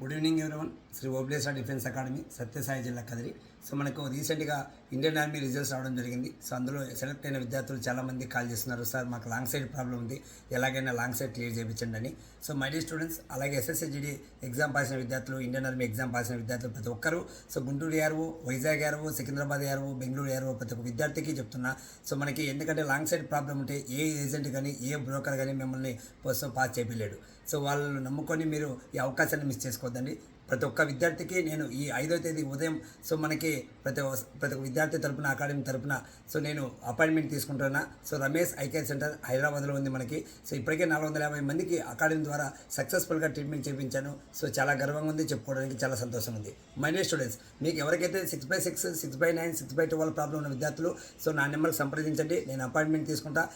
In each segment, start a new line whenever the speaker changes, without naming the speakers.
Good evening everyone Shri Obleshwara defence academy Satyasai జిల్లా Kadiri so మనకు రీసెంట్గా ఇండియన్ ఆర్మీ రిజల్ట్స్ రావడం జరిగింది. సో అందులో సెలెక్ట్ అయిన విద్యార్థులు చాలామంది కాల్ చేస్తున్నారు. సార్ మాకు లాంగ్ సైడ్ ప్రాబ్లం ఉంది. ఎలాగైనా లాంగ్ సైడ్ క్లియర్ చేయించండి అని సో మై డియర్ స్టూడెంట్స్ అలాగే ఎస్ఎస్సిజిడి ఎగ్జామ్ పాసిన విద్యార్థులు ఇండియన్ ఆర్మీ ఎగ్జామ్ పాసిన విద్యార్థులు ప్రతి ఒక్కరు సో గుంటూరు యారు వైజాగ్ యారు సికింద్రాబాద్ యారు బెంగళూరు యారు ప్రతి ఒక్క విద్యార్థికి చెప్తున్నా. సో మనకి ఎందుకంటే లాంగ్ సైడ్ ప్రాబ్లం ఉంటే ఏ ఏజెంట్ కానీ ఏ బ్రోకర్ కానీ మిమ్మల్ని కోసం పాస్ చేయలేడు. సో వాళ్ళను నమ్ముకొని మీరు ఈ అవకాశాన్ని మిస్ చేసుకోవద్దండి ప్రతి ఒక్క విద్యార్థికి నేను ఈ ఐదో తేదీ ఉదయం సో మనకి ప్రతి ఒ- ప్రతి ఒక్క విద్యార్థి తరపున అకాడమీ తరపున సో నేను అపాయింట్మెంట్ తీసుకుంటున్నా. సో రమేష్ ఐకేర్ సెంటర్ హైదరాబాద్లో ఉంది మనకి. సో ఇప్పటికే నాలుగు వందల యాభై మందికి అకాడమీ ద్వారా సక్సెస్ఫుల్గా ట్రీట్మెంట్ చేయించాను సో చాలా గర్వంగా ఉంది చెప్పుకోవడానికి చాలా సంతోషం ఉంది. మై స్టూడెంట్స్ మీకు ఎవరికైతే six by six six by nine six by twelve problem ఉన్న విద్యార్థులు సో నా నెంబర్కి సంప్రదించండి. నేను అపాయింట్మెంట్ తీసుకుంటా.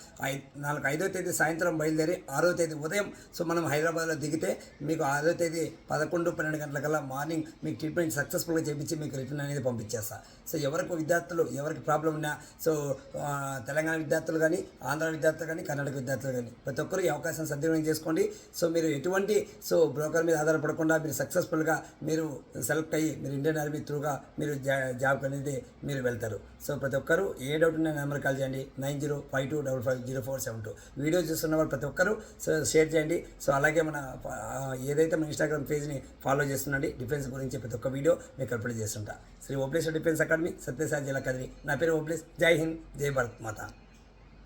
నాలుగు ఐదో తేదీ సాయంత్రం బయలుదేరి ఆరో తేదీ ఉదయం సో మనం హైదరాబాద్లో దిగితే మీకు ఆరో తేదీ పదకొండు పన్నెండు గంటలకల్లా మార్నింగ్ మీకు ట్రీట్మెంట్ సక్సెస్ఫుల్గా చేయించి మీకు రిటర్న్ అనేది పంపించేస్తా. సో ఎవరికి విద్యార్థులు ఎవరికి ప్రాబ్లం ఉన్నా సో తెలంగాణ విద్యార్థులు కానీ ఆంధ్ర విద్యార్థులు కానీ కర్ణాటక విద్యార్థులు కానీ ప్రతి ఒక్కరు ఈ అవకాశం సద్వినియోగం చేసుకోండి. సో మీరు ఎటువంటి సో బ్రోకర్ మీద ఆధారపడకుండా మీరు సక్సెస్ఫుల్గా మీరు సెలెక్ట్ అయ్యి మీరు ఇండియన్ ఆర్మీ త్రూగా మీరు జా జాబ్ అనేది మీరు వెళ్తారు. సో ప్రతి ఒక్కరు ఏ డౌట్ ఉన్న నెంబర్ కాల్ చేయండి. Nine zero five two double five zero four seven two. Video చూస్తున్న వాళ్ళు ప్రతి ఒక్కరు సో షేర్ చేయండి. సో అలాగే మన ఏదైతే మన ఇన్స్టాగ్రామ్ పేజ్ని ఫాలో చేస్తుండండి డిఫెన్స్ గురించి ప్రతి ఒక్క వీడియో మీకు అప్లోడ్ చేస్తుంటా. శ్రీ ఓబ్లేశ్వర్ డిఫెన్స్ అకాడమీ సత్యసాయి జిల్లా కదిరి నా పేరు ఓప్లేస్ జై హింద్ జై భారత్ మాత.